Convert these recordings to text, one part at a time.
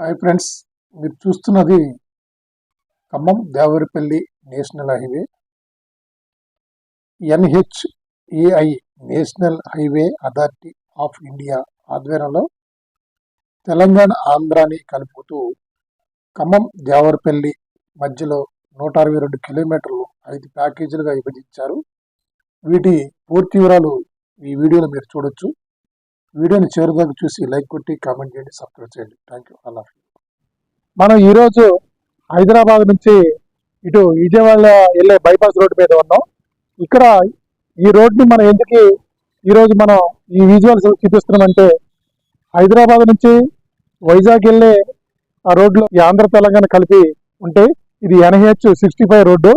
Hi friends మీరు చూస్తున్నది Khammam Devarapalli national highway. NHAI national highway authority of India ఆధ్వర్యంలో తెలంగాణ ఆంధ్రాని కలుపుతూ ఖమ్మం దేవరపల్లి మధ్యలో నూట అరవై రెండు కిలోమీటర్లు ఐదు ప్యాకేజీలుగా విభజించారు. వీటి పూర్తి వివరాలు ఈ వీడియోలో మీరు చూడొచ్చు. వీడియోని చివరిదాకా చూసి లైక్ కొట్టి కామెంట్ చేయండి సబ్స్క్రైబ్ చేయండి. థ్యాంక్ యూ అల్లా మనం ఈరోజు హైదరాబాద్ నుంచి ఇటు విజయవాడ వెళ్ళే బైపాస్ రోడ్డు మీద ఉన్నాం. ఇక్కడ ఈ రోడ్ని మనం ఎందుకు ఈరోజు మనం ఈ విజువల్స్ చూపిస్తున్నామంటే హైదరాబాద్ నుంచి వైజాగ్ వెళ్ళే ఆ రోడ్లో ఈ ఆంధ్ర తెలంగాణ కలిపి ఉంటే ఇది NH sixty five road.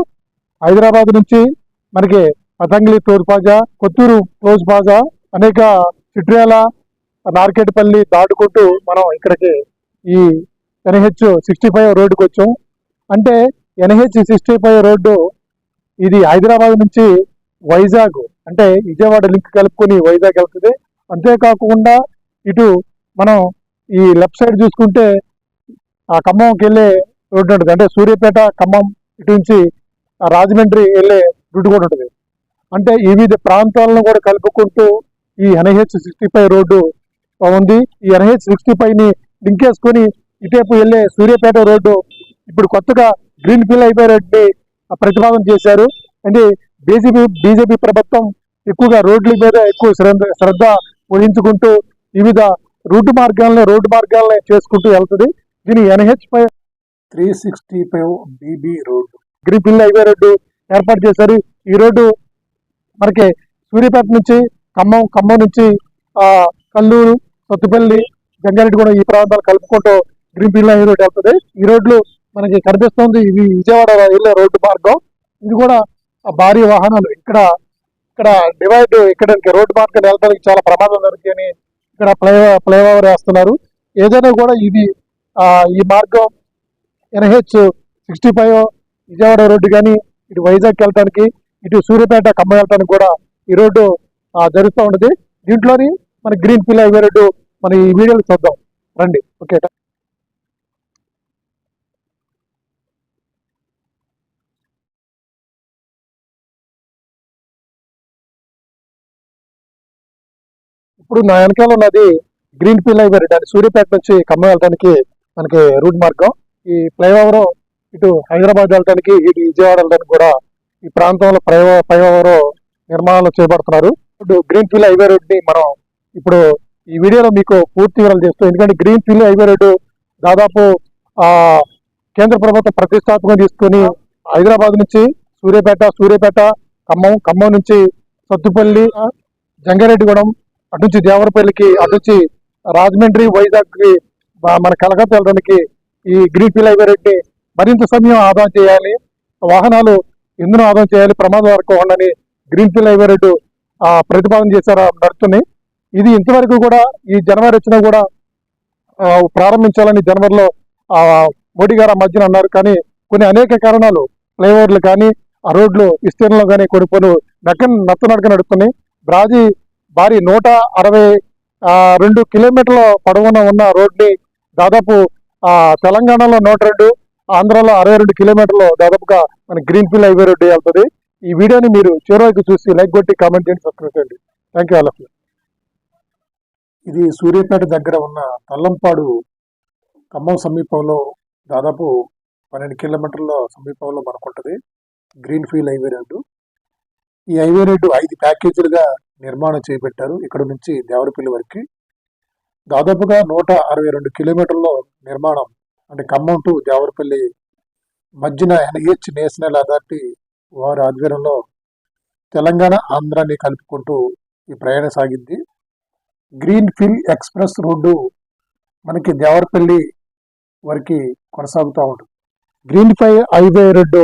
Hyderabad నుంచి మనకి పతంగిలి టోల్ కొత్తూరు క్లోజ్ ప్లాజా అనేక చిట్రియాల నార్కెట్పల్లి దాటుకుంటూ మనం ఇక్కడికి ఈ ఎన్హెచ్ సిక్స్టీ ఫైవ్ రోడ్డుకి వచ్చాం అంటే ఎన్హెచ్ సిక్స్టీ ఫైవ్ రోడ్డు ఇది హైదరాబాద్ నుంచి వైజాగ్ అంటే విజయవాడ లింక్ కలుపుకొని వైజాగ్ వెళ్తుంది. అంతేకాకుండా ఇటు మనం ఈ లెఫ్ట్ సైడ్ చూసుకుంటే ఆ ఖమ్మంకి వెళ్ళే రోడ్డు ఉంటుంది. అంటే సూర్యాపేట ఖమ్మం ఇటు నుంచి ఆ రాజమండ్రి వెళ్ళే రోడ్డు కూడా ఉంటుంది. అంటే వివిధ ప్రాంతాలను కూడా కలుపుకుంటూ ఈ ఎన్హెచ్ సిక్స్టీ ఫైవ్ రోడ్డు ఉంది ఈ ఎన్హెచ్ సిక్స్టీ ఫైవ్ని లింక్ చేసుకొని ఇటేపు వెళ్ళే సూర్యాపేట రోడ్డు ఇప్పుడు కొత్తగా గ్రీన్ ఫీల్డ్ అయిపోయి రోడ్ని ప్రతిపాదన చేశారు. అంటే బీజేపీ బీజేపీ ప్రభుత్వం ఎక్కువగా రోడ్ల మీద ఎక్కువ శ్రద్ధ శ్రద్ధ వహించుకుంటూ వివిధ రూట్ మార్గాలను రోడ్డు మార్గాలను చేసుకుంటూ వెళ్తుంది. దీని NH five three sixty five BB road. Green field highway road ఏర్పాటు చేశారు. ఈ రోడ్డు మనకి సూర్యాపేట నుంచి ఖమ్మం ఖమ్మం నుంచి కల్లూరు కల్లూరు సత్తుపల్లి కూడా ఈ ప్రాంతాలు కలుపుకుంటూ గ్రీన్ ఫీల్డ్ లైన్ రోడ్ వెళ్తుంది. ఈ రోడ్లు మనకి కనిపిస్తుంది. ఇది విజయవాడ వెళ్ళే రోడ్డు మార్గం. ఇది కూడా భారీ వాహనాలు. ఇక్కడ ఇక్కడ డివైడ్ ఇక్కడ రోడ్డు మార్గం వెళ్ళడానికి చాలా ప్రమాదం జరుగుతుంది ఇక్కడ ఫ్లై ఫ్లైఓవర్ వేస్తున్నారు. ఏదైనా కూడా ఇది ఈ మార్గం NH sixty five Vijayawada road కానీ ఇటు వైజాగ్ వెళ్ళడానికి ఇటు సూర్యాపేట ఖమ్మం వెళ్ళటానికి కూడా ఈ రోడ్డు జరుగుతూ ఉంటుంది. దీంట్లోని మన గ్రీన్ పిల్ల హైవే మన ఈ వీడియోలు చూద్దాం. రండి. ఓకే. ఇప్పుడు నా వెనకాల ఉన్నది green field highway road. Suryapet నుంచి ఖమ్మం వెళ్ళడానికి మనకి రూట్ మార్గం. ఈ ఫ్లైఓవర్ ఇటు హైదరాబాద్ వెళ్ళడానికి ఇటు విజయవాడ వెళ్ళడానికి కూడా ఈ ప్రాంతంలో ఫ్లైఓ ఫ్లైఓవర్ నిర్మాణాలు చేపడుతున్నారు. ఇప్పుడు గ్రీన్ ఫీల్డ్ హైవే రోడ్ని మనం ఇప్పుడు ఈ వీడియోలో మీకు పూర్తి వివరాలు చేస్తాం. ఎందుకంటే గ్రీన్ ఫీల్డ్ హైవే రోడ్డు దాదాపు ఆ కేంద్ర ప్రభుత్వం ప్రతిష్టాత్మకం తీసుకొని హైదరాబాద్ నుంచి సూర్యాపేట సూర్యాపేట ఖమ్మం ఖమ్మం నుంచి సత్తుపల్లి జంగారెడ్డిగూడెం అటు నుంచి దేవరపల్లికి అటు నుంచి రాజమండ్రి వైజాగ్కి మన కలకత్తా వెళ్ళడానికి ఈ గ్రీన్ ఫీల్ హైవే రోడ్ని మరింత సమయం ఆదా చేయాలి. వాహనాలు ఇంధనం ఆదా చేయాలి. ప్రమాదం వరకు ఉండని గ్రీన్ ఫీల్ హైవే రోడ్డు ప్రతిపాదన చేశారు నడుస్తున్నాయి ఇది ఇంతవరకు కూడా ఈ జనవరి వచ్చినా కూడా ప్రారంభించాలని జనవరిలో మోడీ గారు మధ్యన అన్నారు. కానీ కొన్ని అనేక కారణాలు ఫ్లైఓవర్లు కానీ ఆ రోడ్లు విస్తీర్ణంలో కానీ కొన్ని పలు నక్క నత్తనడక నడుపుతున్నాయి. బ్రాజీ భారీ నూట అరవై రెండు కిలోమీటర్ల పొడవున ఉన్న రోడ్ని దాదాపు తెలంగాణలో నూట రెండు ఆంధ్రాలో అరవై రెండు కిలోమీటర్లు దాదాపుగా మన గ్రీన్ ఫీల్డ్ హైవే రోడ్డు వెళ్తుంది. ఈ వీడియోని మీరు చివరికి చూసి లైక్ కొట్టి కామెంట్ చేయండి సబ్స్క్రైబ్ చేయండి. థ్యాంక్ యూ ఆల్ ఆఫ్ ఇది సూర్యాపేట దగ్గర ఉన్న తల్లంపాడు ఖమ్మం సమీపంలో దాదాపు పన్నెండు కిలోమీటర్ల సమీపంలో మనకుంటుంది గ్రీన్ ఫీల్డ్ హైవే రోడ్డు. ఈ హైవే రోడ్డు ఐదు ప్యాకేజీలుగా నిర్మాణం చేపట్టారు. ఇక్కడ నుంచి దేవరపల్లి వరకు. దాదాపుగా నూట అరవై రెండు కిలోమీటర్ల నిర్మాణం అంటే ఖమ్మం టు దేవరపల్లి మధ్యన ఎన్హెచ్ నేషనల్ అథారిటీ వారి ఆధ్వర్యంలో తెలంగాణ ఆంధ్రాని కలుపుకుంటూ ఈ ప్రయాణం సాగింది. గ్రీన్ ఫీల్డ్ ఎక్స్ప్రెస్ రోడ్డు మనకి దేవరపల్లి వరకు కొనసాగుతూ ఉంటుంది గ్రీన్ ఫై హైవే రోడ్డు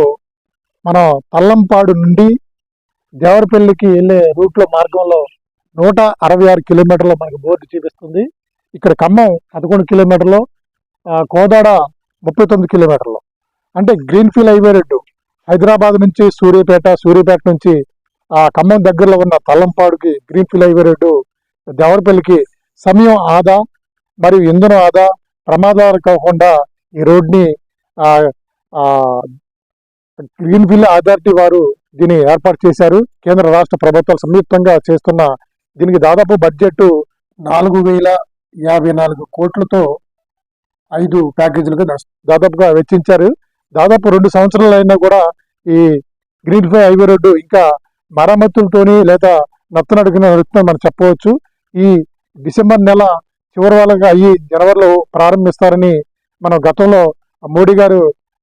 మన తల్లంపాడు నుండి దేవరపల్లికి వెళ్ళే రూట్లో మార్గంలో నూట అరవై ఆరు కిలోమీటర్లు మనకు బోర్డు చూపిస్తుంది. ఇక్కడ ఖమ్మం పదకొండు కిలోమీటర్లు కోదాడ ముప్పై తొమ్మిది కిలోమీటర్లు. అంటే green field highway road Hyderabad నుంచి సూర్యాపేట సూర్యాపేట నుంచి ఆ ఖమ్మం దగ్గరలో ఉన్న తల్లంపాడుకి గ్రీన్ఫీల్డ్ హైవే రోడ్డు దేవరపల్లికి సమయం ఆదా మరియు ఇంధనం ఆదా ప్రమాదాలు కాకుండా ఈ రోడ్ని గ్రీన్ఫీల్డ్ అథారిటీ వారు దీన్ని ఏర్పాటు చేశారు. కేంద్ర రాష్ట్ర ప్రభుత్వాలు సంయుక్తంగా చేస్తున్న దీనికి దాదాపు బడ్జెట్ నాలుగు వేల యాభై నాలుగు కోట్లతో ఐదు ప్యాకేజీలుగా దాదాపుగా వెచ్చించారు. దాదాపు రెండు సంవత్సరాలు అయినా కూడా ఈ గ్రీన్ ఫై హైవే రోడ్డు ఇంకా మరమ్మతులతోని లేదా నత్తనడుగున నడుస్తుందని మనం చెప్పవచ్చు. ఈ డిసెంబర్ నెల చివరి వాళ్ళగా అయ్యి జనవరిలో ప్రారంభిస్తారని మనం గతంలో మోడీ గారు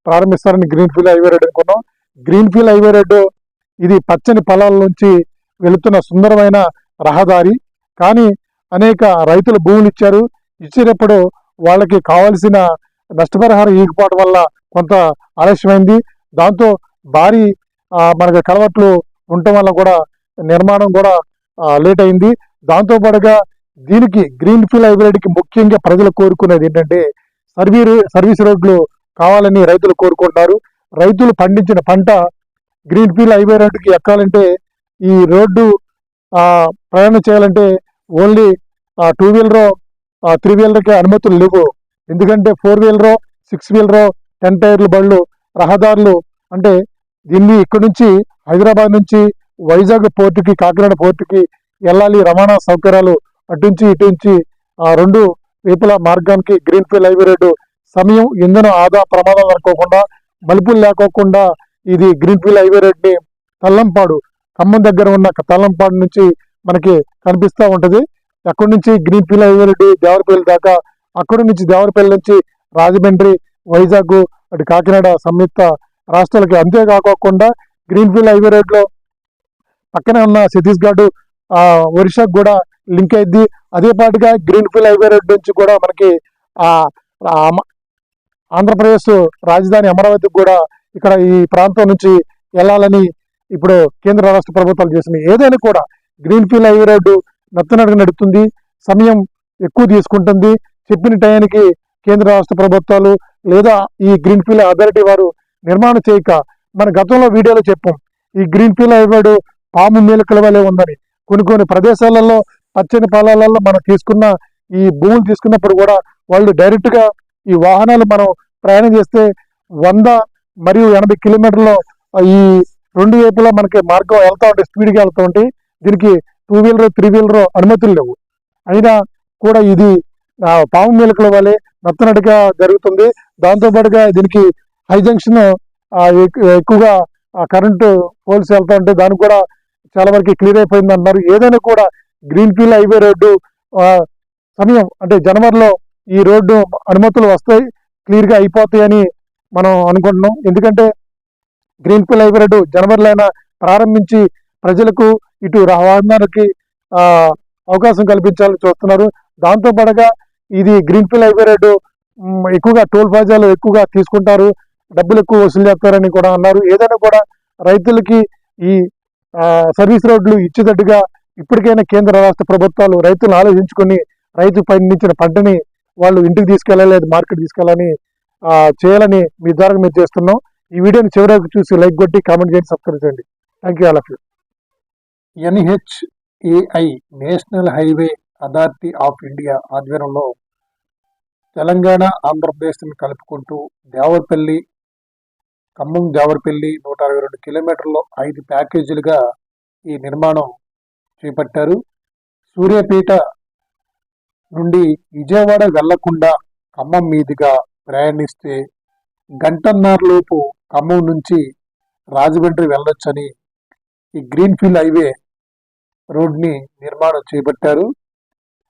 ప్రారంభిస్తారని గ్రీన్ ఫీల్డ్ హైవే రోడ్ అనుకున్నాం. గ్రీన్ ఫీల్డ్ హైవే రోడ్డు ఇది పచ్చని పొలాల నుంచి వెళుతున్న సుందరమైన రహదారి. కానీ అనేక రైతులు భూములు ఇచ్చారు. ఇచ్చినప్పుడు వాళ్ళకి కావాల్సిన నష్టపరిహారం ఇవ్వకపోవడం వల్ల కొంత ఆలస్యమైంది. దాంతో భారీ మనకి కలవట్లు ఉండటం వల్ల కూడా నిర్మాణం కూడా లేట్ అయింది. దాంతో పాటుగా దీనికి గ్రీన్ ఫీల్డ్ హైబ్రిడ్కి ముఖ్యంగా ప్రజలు కోరుకునేది ఏంటంటే సర్వీ సర్వీస్ రోడ్లు కావాలని రైతులు కోరుకుంటారు రైతులు పండించిన పంట గ్రీన్ ఫీల్డ్ హైవే రోడ్డుకి ఎక్కాలంటే ఈ రోడ్డు ప్రయాణం చేయాలంటే ఓన్లీ టూ వీలరో త్రీ వీలర్కే అనుమతులు లేవు. ఎందుకంటే ఫోర్ వీలరో సిక్స్ వీలరో టెన్ టైర్లు బళ్ళు రహదారులు అంటే దీన్ని ఇక్కడ నుంచి హైదరాబాద్ నుంచి వైజాగ్ పోర్టుకి కాకినాడ పోర్టుకి వెళ్ళాలి. రవాణా సౌకర్యాలు అటు నుంచి ఇటు నుంచి ఆ రెండు వైపుల మార్గానికి గ్రీన్ ఫీల్డ్ హైవే రోడ్డు సమయం ఇంధనం ఆదా ప్రమాదాలు అనుకోకుండా మలుపులు లేకోకుండా ఇది గ్రీన్ ఫీల్డ్ హైవే రోడ్ని తల్లంపాడు. ఖమ్మం దగ్గర ఉన్న తల్లంపాడు నుంచి మనకి కనిపిస్తూ ఉంటుంది. అక్కడి నుంచి green field highway road Devarapalli దాకా అక్కడి నుంచి దేవరపల్లి నుంచి రాజమండ్రి వైజాగ్ అటు కాకినాడ సంయుక్త రాష్ట్రాలకి అంతేకాకుండా గ్రీన్ ఫీల్డ్ హైవే రోడ్లో పక్కనే ఉన్న ఛత్తీస్గఢ్ ఆ ఒరిస్సాకు కూడా లింక్ అయింది అదే పాటుగా గ్రీన్ ఫీల్డ్ హైవే రోడ్ నుంచి కూడా మనకి ఆ అమ- ఆంధ్రప్రదేశ్ రాజధాని అమరావతికి కూడా ఇక్కడ ఈ ప్రాంతం నుంచి వెళ్ళాలని ఇప్పుడు కేంద్ర రాష్ట్ర ప్రభుత్వాలు చేసినాయి ఏదైనా కూడా గ్రీన్ ఫీల్డ్ హైవే రోడ్డు నత్తనడుగు నడుపుతుంది సమయం ఎక్కువ తీసుకుంటుంది. చెప్పిన టయానికి కేంద్ర రాష్ట్ర ప్రభుత్వాలు లేదా ఈ గ్రీన్ ఫీల్డ్ అథారిటీ వారు నిర్మాణం చేయక మన గతంలో వీడియోలో చెప్పాం. ఈ గ్రీన్ ఫీల్డ్ హైవేడు పాము మేలుకల వలె ఉందని. కొన్ని కొన్ని ప్రదేశాలలో పచ్చని పొలాలలో మనం తీసుకున్న ఈ భూములు తీసుకున్నప్పుడు కూడా వాళ్ళు డైరెక్ట్గా ఈ వాహనాలు మనం ప్రయాణం చేస్తే వంద మరియు ఎనభై కిలోమీటర్లు ఈ రెండు వైపులా మనకి మార్గం వెళ్తా ఉంటాయి స్పీడ్గా వెళ్తా ఉంటాయి దీనికి టూ వీలర్ త్రీ వీలర్ అనుమతులు లేవు. అయినా కూడా ఇది పాము మేలకల వలె నత్తనట్టుగా జరుగుతుంది. దాంతోపాటుగా దీనికి హై జంక్షన్ ఎక్కువగా కరెంటు పోల్స్ వెళ్తా ఉంటే దానికి కూడా చాలా వరకు క్లియర్ అయిపోయింది అంటున్నారు. ఏదైనా కూడా గ్రీన్ ఫీల్డ్ హైవే రోడ్డు సమయం అంటే జనవరిలో ఈ రోడ్డు అనుమతులు వస్తాయి క్లియర్గా అయిపోతాయని మనం అనుకుంటున్నాం. ఎందుకంటే గ్రీన్ ఫీల్డ్ హైవే రోడ్డు జనవరిలో అయినా ప్రారంభించి ప్రజలకు ఇటు రవాణానికి అవకాశం కల్పించాలని చూస్తున్నారు. దాంతో పాటుగా ఇది గ్రీన్ ఫీల్డ్ హైవే రోడ్డు ఎక్కువగా టోల్ ప్లాజాలు ఎక్కువగా తీసుకుంటారు డబ్బులు ఎక్కువ వసూలు చేస్తారని కూడా అన్నారు. ఏదైనా కూడా రైతులకి ఈ సర్వీస్ రోడ్లు ఇచ్చేటట్టుగా ఇప్పటికైనా కేంద్ర రాష్ట్ర ప్రభుత్వాలు రైతులను ఆలోచించుకొని రైతు పండించిన పంటని వాళ్ళు ఇంటికి తీసుకెళ్ళాలి లేదా మార్కెట్ తీసుకెళ్ళాలని చేయాలని మీ ద్వారా మీరు చేస్తున్నాం. ఈ వీడియోని చివరికి చూసి లైక్ కొట్టి కామెంట్ చేయండి సబ్స్క్రైబ్ చేయండి. Thank you all of you NHAI national highway authority of India ఆధ్వర్యంలో తెలంగాణ ఆంధ్రప్రదేశ్ని కలుపుకుంటూ దేవరపల్లి ఖమ్మం దేవరపల్లి నూట అరవై రెండు కిలోమీటర్లు ఐదు ప్యాకేజీలుగా ఈ నిర్మాణం చేపట్టారు. సూర్యాపేట నుండి విజయవాడ వెళ్ళకుండా ఖమ్మం మీదుగా ప్రయాణిస్తే గంటన్నరలోపు ఖమ్మం నుంచి రాజమండ్రి వెళ్ళొచ్చని ఈ గ్రీన్ఫీల్డ్ హైవే రోడ్ని నిర్మాణం చేపట్టారు.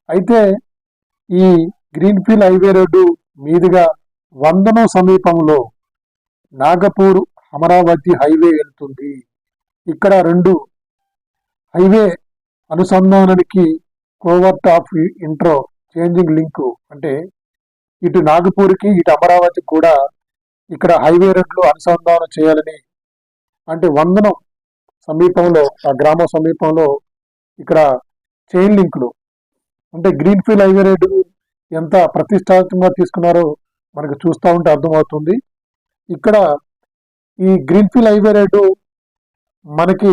అయితే ఈ గ్రీన్ఫీల్డ్ హైవే రోడ్డు మీదుగా వందనం సమీపంలో నాగపూర్ అమరావతి హైవే వెళ్తుంది. ఇక్కడ రెండు highway అనుసంధానానికి covert of intro changing link అంటే ఇటు నాగపూర్కి ఇటు అమరావతికి కూడా ఇక్కడ హైవే రోడ్లు అనుసంధానం చేయాలని అంటే వందనం సమీపంలో ఆ గ్రామ సమీపంలో ఇక్కడ చైన్ లింకులు. అంటే గ్రీన్ఫీల్డ్ హైవే రోడ్డు ఎంత ప్రతిష్టాత్మకంగా తీసుకున్నారో మనకు చూస్తూ ఉంటే అర్థమవుతుంది. ఇక్కడ ఈ గ్రీన్ ఫీల్డ్ హైవే రోడ్డు మనకి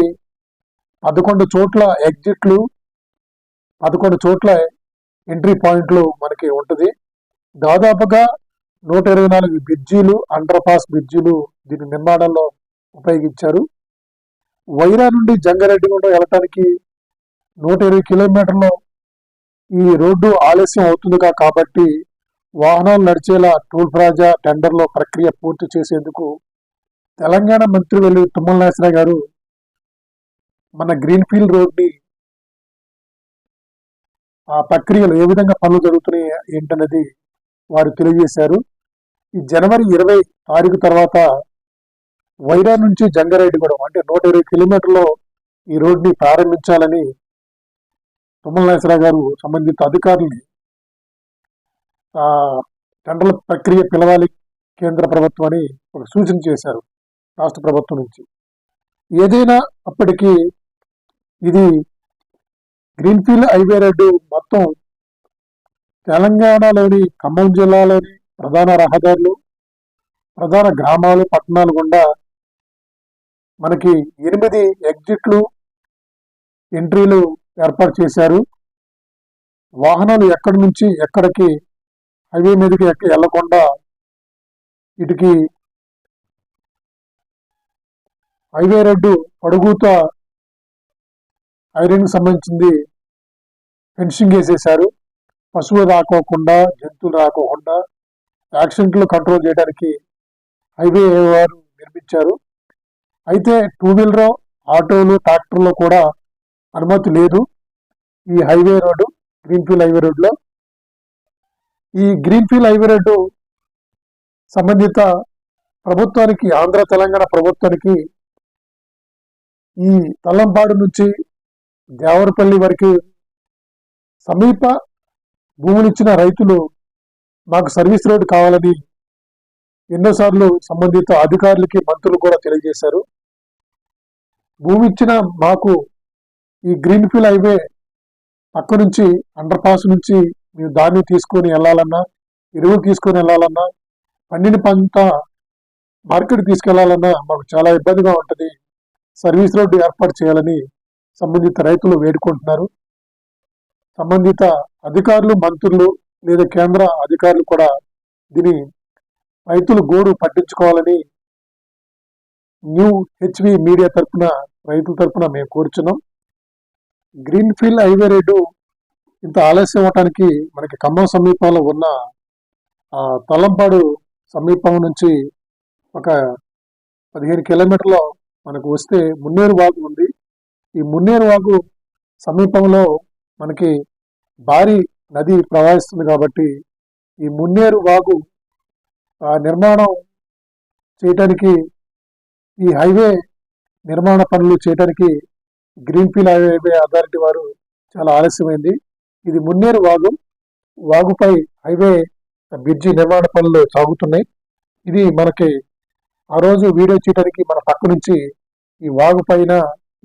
పదకొండు చోట్ల ఎగ్జిట్లు పదకొండు చోట్ల ఎంట్రీ పాయింట్లు మనకి ఉంటుంది. దాదాపుగా నూట ఇరవై నాలుగు బ్రిడ్జీలు అండర్ పాస్ బ్రిడ్జీలు దీని నిర్మాణంలో ఉపయోగించారు. వైరా నుండి జంగారెడ్డిగూడెం వెళ్ళటానికి నూట ఇరవై కిలోమీటర్లు ఈ రోడ్డు ఆలస్యం అవుతుందిగా కాబట్టి వాహనాలు నడిచేలా టోల్ ప్లాజా టెండర్లో ప్రక్రియ పూర్తి చేసేందుకు తెలంగాణ మంత్రి వెళ్ళి తుమ్మల నాగేశ్వరరావు గారు మన గ్రీన్ఫీల్డ్ రోడ్ని ఆ ప్రక్రియలు ఏ విధంగా పనులు జరుగుతున్నాయి ఏంటన్నది వారు తెలియజేశారు. ఈ జనవరి ఇరవై తారీఖు తర్వాత వైరా నుంచి జంగారెడ్డిగూడెం అంటే నూట ఇరవై కిలోమీటర్లో ఈ రోడ్ని ప్రారంభించాలని తుమ్మల నాగేశ్వరరావు గారు సంబంధిత అధికారుల్ని ఆ టెండర్ల ప్రక్రియ పిలవాలి కేంద్ర ప్రభుత్వం అని ఒక సూచన చేశారు రాష్ట్ర ప్రభుత్వం నుంచి. ఏదైనా అప్పటికి ఇది గ్రీన్ఫీల్డ్ హైవే రోడ్డు మొత్తం తెలంగాణలోని ఖమ్మం జిల్లాలోని ప్రధాన రహదారులు ప్రధాన గ్రామాలు పట్టణాలు గుండా మనకి ఎనిమిది ఎగ్జిట్లు ఎంట్రీలు ఏర్పాటు చేశారు. వాహనాలు ఎక్కడి నుంచి ఎక్కడికి హైవే మీదకి ఎక్క వెళ్ళకుండా ఇటుకి హైవే రెడ్డు పొడుగుతో ఐరన్ సంబంధించింది ఫెన్సింగ్ వేసేశారు. పశువులు రాకోకుండా జంతువులు రాకోకుండా యాక్సిడెంట్లు కంట్రోల్ చేయడానికి హైవే వారు నిర్మించారు. అయితే టూ వీలర్ ఆటోలు ట్రాక్టర్లు కూడా అనుమతి లేదు. ఈ హైవే రోడ్డు గ్రీన్ఫీల్డ్ హైవే రోడ్లో ఈ గ్రీన్ఫీల్డ్ హైవే రోడ్డు సంబంధిత ప్రభుత్వానికి ఆంధ్ర తెలంగాణ ప్రభుత్వానికి ఈ తల్లంపాడు నుంచి దేవరపల్లి వరకు సమీప భూములిచ్చిన రైతులు మాకు సర్వీస్ రోడ్డు కావాలని ఎన్నోసార్లు సంబంధిత అధికారులకి మంత్రులు కూడా తెలియజేశారు. భూమి ఇచ్చిన మాకు ఈ గ్రీన్ఫీల్డ్ హైవే పక్క నుంచి అండర్ పాస్ నుంచి మేము దాన్ని తీసుకొని వెళ్ళాలన్నా ఎరువు తీసుకొని వెళ్ళాలన్నా పండిన పంట మార్కెట్ తీసుకెళ్ళాలన్నా మాకు చాలా ఇబ్బందిగా ఉంటుంది. సర్వీస్ రోడ్డు ఏర్పాటు చేయాలని సంబంధిత రైతులు వేడుకుంటున్నారు. సంబంధిత అధికారులు మంత్రులు లేదా కేంద్ర అధికారులు కూడా దీని రైతులు గోడు పట్టించుకోవాలని న్యూ హెచ్వి మీడియా తరపున రైతుల తరపున మేము కోరుచున్నాం. గ్రీన్ఫీల్డ్ హైవే రోడ్డు ఇంత ఆలస్యం అవటానికి మనకి ఖమ్మం సమీపంలో ఉన్న ఆ తలంపాడు సమీపం నుంచి ఒక పదిహేను కిలోమీటర్లో మనకు వస్తే మున్నేరు వాగు ఉంది. ఈ మున్నేరు వాగు సమీపంలో మనకి భారీ నది ప్రవహిస్తుంది కాబట్టి ఈ మున్నేరు వాగు ఆ నిర్మాణం చేయటానికి ఈ హైవే నిర్మాణ పనులు చేయడానికి గ్రీన్ఫీల్డ్ హైవే అథారిటీ వారు చాలా ఆలస్యమైంది. ఇది మున్నేరు వాగు వాగుపై హైవే బ్రిడ్జి నిర్మాణ పనులు సాగుతున్నాయి. ఇది మనకి ఆ రోజు వీడియో చేయడానికి మన పక్క నుంచి ఈ వాగు పైన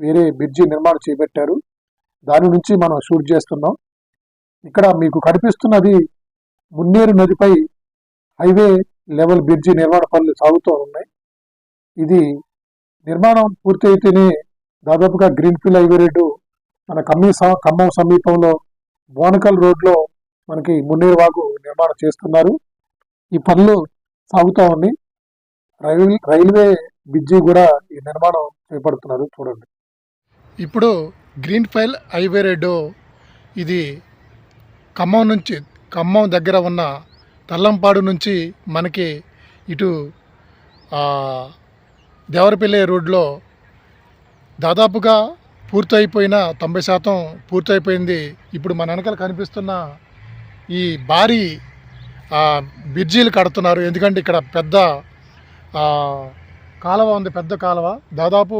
వేరే బ్రిడ్జి నిర్మాణం చేపట్టారు. దాని నుంచి మనం షూట్ చేస్తున్నాం. ఇక్కడ మీకు కనిపిస్తున్నది మున్నేరు నదిపై హైవే లెవెల్ బ్రిడ్జి నిర్మాణ పనులు సాగుతూ ఉన్నాయి. ఇది నిర్మాణం పూర్తయితేనే దాదాపుగా గ్రీన్ఫీల్డ్ హైవే రోడ్డు మన కమ్మి ఖమ్మం సమీపంలో బోనకల్ రోడ్లో మనకి మున్నేరు వాగు నిర్మాణం చేస్తున్నారు. ఈ పనులు సాగుతూ ఉన్నాయి రైల్ రైల్వే బ్రిడ్జి కూడా ఈ నిర్మాణం చేపడుతున్నారు. చూడండి. ఇప్పుడు గ్రీన్ ఫైల్ హైవే రోడ్డు ఇది ఖమ్మం నుంచి ఖమ్మం దగ్గర ఉన్న తల్లంపాడు నుంచి మనకి ఇటు దేవరపల్లి రోడ్లో దాదాపుగా పూర్తయిపోయిన తొంభై శాతం పూర్తయిపోయింది ఇప్పుడు మన వెనకాల కనిపిస్తున్న ఈ భారీ బ్రిడ్జీలు కడుతున్నారు. ఎందుకంటే ఇక్కడ పెద్ద కాలువ ఉంది పెద్ద కాలువ. దాదాపు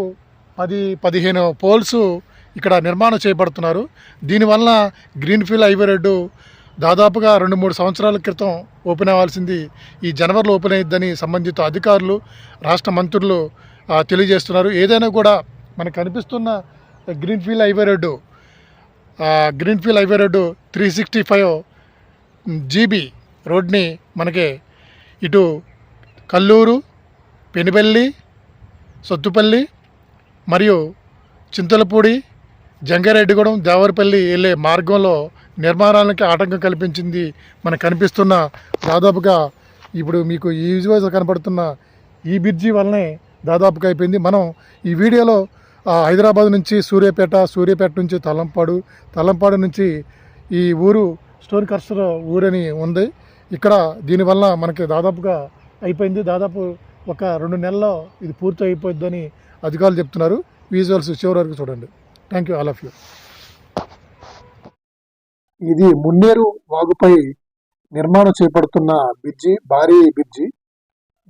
పది పదిహేను పోల్స్ ఇక్కడ నిర్మాణం చేపడుతున్నారు. దీనివల్ల గ్రీన్ఫీల్డ్ హైవే రోడ్డు దాదాపుగా రెండు మూడు సంవత్సరాల క్రితం ఓపెన్ అవ్వాల్సింది. ఈ జనవరిలో ఓపెన్ అయ్యిద్దని సంబంధిత అధికారులు రాష్ట్ర మంత్రులు తెలియజేస్తున్నారు. ఏదైనా కూడా మనకు కనిపిస్తున్న greenfield highway road greenfield highway road three sixty five GB రోడ్ని మనకి ఇటు కల్లూరు పెనుబెల్లి సొత్తుపల్లి మరియు చింతలపూడి జంగారెడ్డిగూడెం దేవరపల్లి వెళ్ళే మార్గంలో నిర్మాణాలకి ఆటంకం కల్పించింది మనకు కనిపిస్తున్న దాదాపుగా ఇప్పుడు మీకు ఈ విజువల్స్ కనపడుతున్న ఈ బ్రిడ్జి వల్లనే దాదాపుగా అయిపోయింది. మనం ఈ వీడియోలో హైదరాబాద్ నుంచి సూర్యాపేట సూర్యాపేట నుంచి తలంపాడు తలంపాడు నుంచి ఈ ఊరు స్టోన్ కర్సర్ ఊరని ఉంది. ఇక్కడ దీనివల్ల మనకి దాదాపుగా అయిపోయింది. దాదాపు ఒక రెండు నెలల్లో ఇది పూర్తి అయిపోద్దని అధికారులు చెప్తున్నారు. విజువల్స్ చివరి వరకు చూడండి. Thank you all of you ఇది మున్నేరు వాగుపై నిర్మాణం చేపడుతున్న బ్రిడ్జి భారీ బ్రిడ్జి.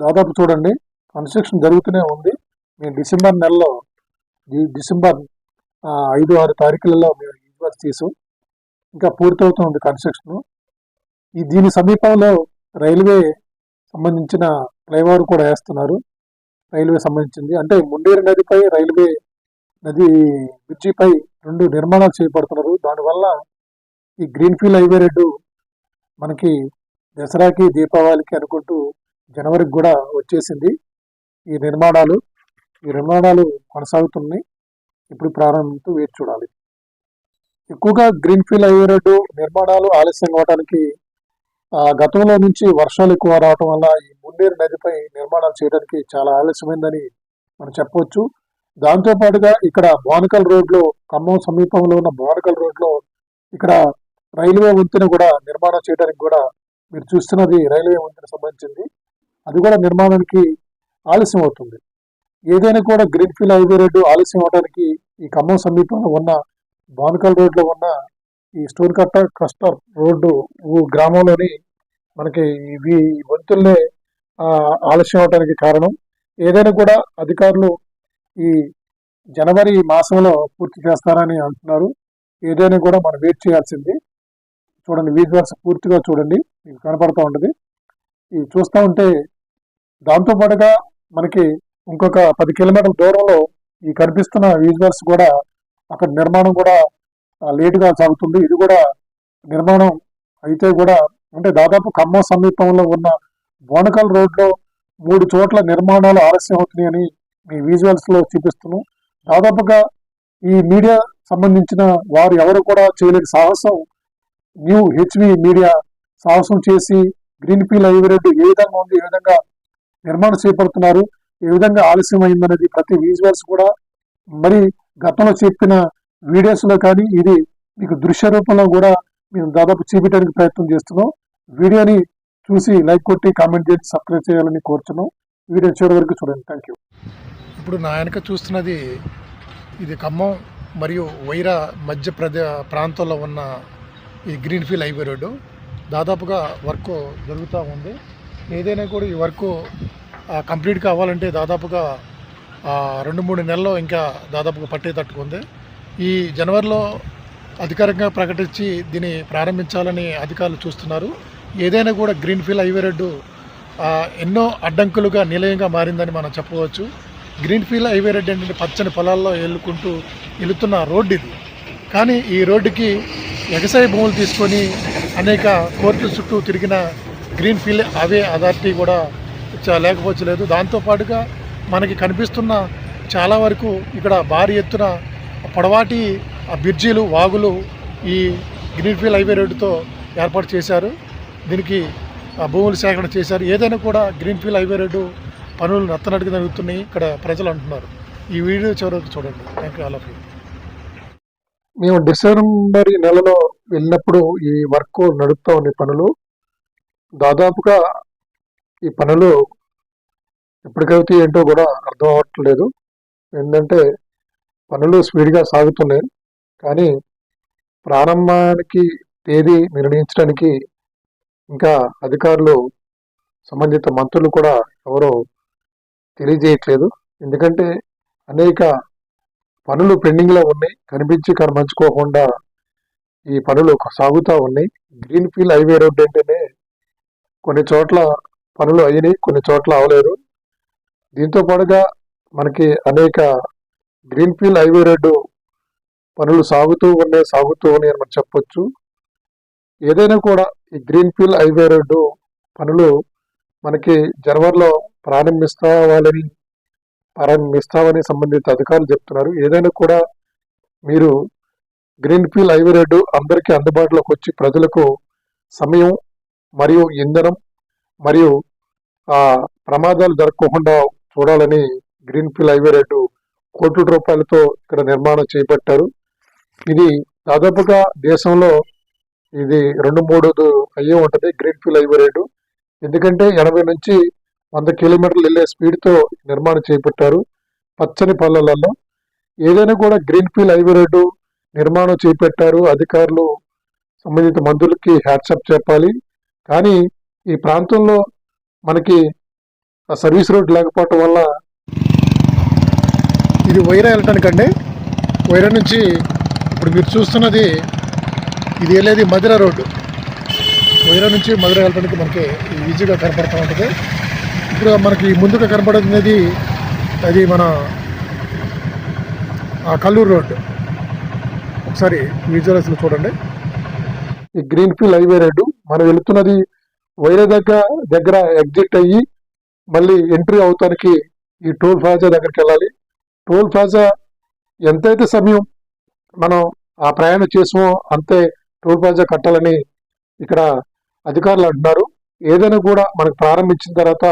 దాదాపు చూడండి కన్స్ట్రక్షన్ జరుగుతూనే ఉంది. మేము డిసెంబర్ నెలలో డిసెంబర్ ఐదు ఆరు తారీఖులలో మేము విజువల్స్ చేసాం ఇంకా పూర్తవుతుంది కన్స్ట్రక్షన్. ఈ దీని సమీపంలో రైల్వే సంబంధించిన ఫ్లైఓవర్ కూడా వేస్తున్నారు. రైల్వే సంబంధించింది. అంటే ముండేరు నదిపై రైల్వే నది బ్రిడ్జిపై రెండు నిర్మాణాలు చేపడుతున్నారు. దానివల్ల ఈ గ్రీన్ఫీల్డ్ హైవే రెడ్డు మనకి దసరాకి దీపావళికి అనుకుంటూ జనవరికి కూడా వచ్చేసింది. ఈ నిర్మాణాలు ఈ నిర్మాణాలు కొనసాగుతున్నాయి. ఇప్పుడు ప్రారంభంతో వేచి చూడాలి. ఎక్కువగా గ్రీన్ఫీల్డ్ హైవే రోడ్డు నిర్మాణాలు ఆలస్యం కావడానికి గతంలో నుంచి వర్షాలు ఎక్కువ రావటం వల్ల ఈ మున్నేరు నదిపై నిర్మాణాలు చేయడానికి చాలా ఆలస్యమైందని మనం చెప్పవచ్చు. దాంతో పాటుగా ఇక్కడ బోనకల్ రోడ్లో ఖమ్మం సమీపంలో ఉన్న బోనకల్ రోడ్లో ఇక్కడ రైల్వే వంతెన కూడా నిర్మాణం చేయడానికి కూడా మీరు చూస్తున్నది రైల్వే వంతెన సంబంధించింది. అది కూడా నిర్మాణానికి ఆలస్యం అవుతుంది. ఏదైనా కూడా గ్రీన్ఫీల్డ్ హైవే రోడ్డు ఆలస్యం అవడానికి ఈ ఖమ్మం సమీపంలో ఉన్న బానుకల్ రోడ్లో ఉన్న ఈ స్టోన్ కట్ట కస్టర్ రోడ్డు ఊ- గ్రామంలోని మనకి ఇవి వంతుల్నే ఆలస్యం అవడానికి కారణం. ఏదైనా కూడా అధికారులు ఈ జనవరి మాసంలో పూర్తి చేస్తారని అంటున్నారు. ఏదైనా కూడా మనం వెయిట్ చేయాల్సింది. చూడండి విజువల్స్ పూర్తిగా చూడండి. మీకు కనపడుతూ ఉంటుంది. ఇది చూస్తూ ఉంటే దాంతో పాటుగా మనకి ఇంకొక పది కిలోమీటర్ల దూరంలో ఈ కనిపిస్తున్న విజువల్స్ కూడా అక్కడ నిర్మాణం కూడా లేటుగా సాగుతుంది. ఇది కూడా నిర్మాణం అయితే కూడా అంటే దాదాపు ఖమ్మం సమీపంలో ఉన్న బోనకల్ రోడ్లో మూడు చోట్ల నిర్మాణాలు ఆలస్యం అవుతున్నాయని మీ విజువల్స్లో చూపిస్తున్నాం. దాదాపుగా ఈ మీడియా సంబంధించిన వారు ఎవరు కూడా చేయలేని సాహసం న్యూ హెచ్వి మీడియా సాహసం చేసి గ్రీన్ ఫీల్డ్ హైవే రోడ్డు ఏ విధంగా ఉంది ఏ విధంగా నిర్మాణం చేపడుతున్నారు ఏ విధంగా ఆలస్యం అయిందనేది ప్రతి విజువల్స్ కూడా మరి గతంలో చెప్పిన వీడియోస్లో కానీ ఇది మీకు దృశ్య రూపంలో కూడా మేము దాదాపు చూపించడానికి ప్రయత్నం చేస్తున్నాం. వీడియోని చూసి లైక్ కొట్టి కామెంట్ చేసి సబ్స్క్రైబ్ చేయాలని కోరుతున్నాం వీడియో చివరి వరకు చూడండి. థ్యాంక్ యూ ఇప్పుడు నా వెనక చూస్తున్నది ఇది ఖమ్మం మరియు వైరా మధ్య ప్రదే ప్రాంతంలో ఉన్న ఈ గ్రీన్ఫీల్డ్ హైవే రోడ్డు దాదాపుగా వర్క్ జరుగుతూ ఉంది. ఏదైనా కూడా ఈ వర్క్ కంప్లీట్ కావాలంటే దాదాపుగా రెండు మూడు నెలల్లో ఇంకా దాదాపుగా పట్టేటట్టుకుంది ఈ జనవరిలో అధికారికంగా ప్రకటించి దీన్ని ప్రారంభించాలని అధికారులు చూస్తున్నారు. ఏదైనా కూడా గ్రీన్ఫీల్డ్ హైవే రోడ్డు ఎన్నో అడ్డంకులుగా నిలయంగా మారిందని మనం చెప్పవచ్చు. గ్రీన్ఫీల్డ్ హైవే రోడ్ ఏంటంటే పచ్చని పొలాల్లో వెళ్ళుకుంటూ వెళుతున్న రోడ్డు ఇది. కానీ ఈ రోడ్డుకి వ్యవసాయ భూములు తీసుకొని అనేక కోర్టుల చుట్టూ తిరిగిన గ్రీన్ఫీల్డ్ అవే అథారిటీ కూడా చ- దాంతో దాంతోపాటుగా మనకి కనిపిస్తున్న చాలా వరకు ఇక్కడ భారీ ఎత్తున పొడవాటి ఆ బ్రిడ్జీలు వాగులు ఈ గ్రీన్ఫీల్డ్ హైవే రోడ్డుతో ఏర్పాటు చేశారు. దీనికి ఆ భూములు సేకరణ చేశారు. ఏదైనా కూడా గ్రీన్ఫీల్డ్ హైవే రోడ్డు పనులు నత్తనట్టుగా జరుగుతున్నాయి. ఇక్కడ ప్రజలు అంటున్నారు. ఈ వీడియో చివరికి చూడండి. Thank you all of you. మేము డిసెంబర్ నెలలో వెళ్ళినప్పుడు ఈ వర్క్ నడుపుతా ఉన్న పనులు. దాదాపుగా ఈ పనులు ఎప్పటికైతే ఏంటో కూడా అర్థం అవ్వట్లేదు. ఏంటంటే పనులు స్పీడ్గా సాగుతున్నాయి. కానీ ప్రారంభానికి తేదీ నిర్ణయించడానికి ఇంకా అధికారులు సంబంధిత మంత్రులు కూడా ఎవరో తెలియజేయట్లేదు. ఎందుకంటే అనేక పనులు పెండింగ్లో ఉన్నాయి. కనిపించి కనిపించుకోకుండా ఈ పనులు సాగుతూ ఉన్నాయి. గ్రీన్ ఫీల్డ్ హైవే రోడ్ అంటేనే కొన్ని చోట్ల పనులు అయినాయి కొన్ని చోట్ల అవలేదు. దీంతో పాటుగా మనకి అనేక గ్రీన్ ఫీల్డ్ హైవే రోడ్డు పనులు సాగుతూ ఉన్నాయి సాగుతూ ఉన్నాయని అని మనం చెప్పొచ్చు. ఏదైనా కూడా ఈ గ్రీన్ ఫీల్డ్ హైవే రోడ్డు పనులు మనకి జనవరిలో ప్రారంభిస్తావాలని ప్రారంభిస్తామని సంబంధిత అధికారులు చెప్తున్నారు. ఏదైనా కూడా మీరు గ్రీన్ ఫీల్డ్ హైవే రోడ్డు అందరికీ అందుబాటులోకి వచ్చి ప్రజలకు సమయం మరియు ఇంధనం మరియు ఆ ప్రమాదాలు జరగకుండా చూడాలని గ్రీన్ ఫీల్డ్ హైవే రోడ్డు కోట్ల రూపాయలతో ఇక్కడ నిర్మాణం చేపట్టారు. ఇది దాదాపుగా దేశంలో ఇది రెండు మూడు అయ్యే ఉంటుంది గ్రీన్ ఫీల్ హైవే రోడ్డు ఎందుకంటే ఎనభై నుంచి వంద కిలోమీటర్లు వెళ్ళే స్పీడ్తో నిర్మాణం చేపట్టారు పచ్చని పల్లెలలో. ఏదైనా కూడా గ్రీన్ ఫీల్ హైవే రోడ్డు నిర్మాణం చేపట్టారు. అధికారులు సంబంధిత మంత్రులకి హ్యాట్సప్ చెప్పాలి. కానీ ఈ ప్రాంతంలో మనకి ఆ సర్వీస్ రోడ్ లేకపోవటం వల్ల ఇది వైరా వెళ్ళటానికి అండి వైరా నుంచి ఇప్పుడు మీరు చూస్తున్నది ఇది వెళ్ళేది మధుర రోడ్డు. వైరా నుంచి మధుర వెళ్ళడానికి మనకి ఈజీగా కనపడుతూ ఉంటుంది. ఇప్పుడు మనకి ముందుగా కనపడుతున్నది అది మన ఆ కల్లూరు రోడ్డు. ఒకసారి విజువలైజ్లో చూడండి. ఈ గ్రీన్ ఫీల్డ్ హైవే రోడ్డు. మనం వెళుతున్నది వైరా దగ్గర దగ్గర ఎగ్జిట్ అయ్యి మళ్ళీ ఎంట్రీ అవుతానికి ఈ టోల్ ప్లాజా దగ్గరికి వెళ్ళాలి. టోల్ ప్లాజా ఎంతైతే సమయం మనం ఆ ప్రయాణం చేసామో అంతే టోల్ ప్లాజా కట్టాలని ఇక్కడ అధికారులు అంటున్నారు. ఏదైనా కూడా మనకు ప్రారంభించిన తర్వాత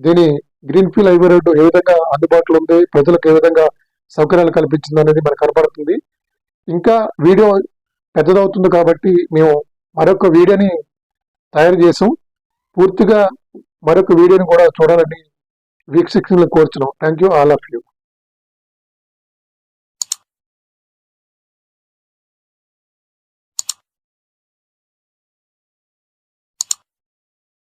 దీని గ్రీన్ ఫీల్డ్ హైవే రోడ్డు ఏ విధంగా అందుబాటులో ఉంది ప్రజలకు ఏ విధంగా సౌకర్యాలు కల్పించింది అనేది మనకు కనపడుతుంది ఇంకా వీడియో పెద్దదవుతుంది కాబట్టి మేము మరొక వీడియోని తయారు చేసాం. పూర్తిగా మరొక వీడియోని కూడా చూడాలని వీక్షకులను కోరుచున్నాం. Thank you all of you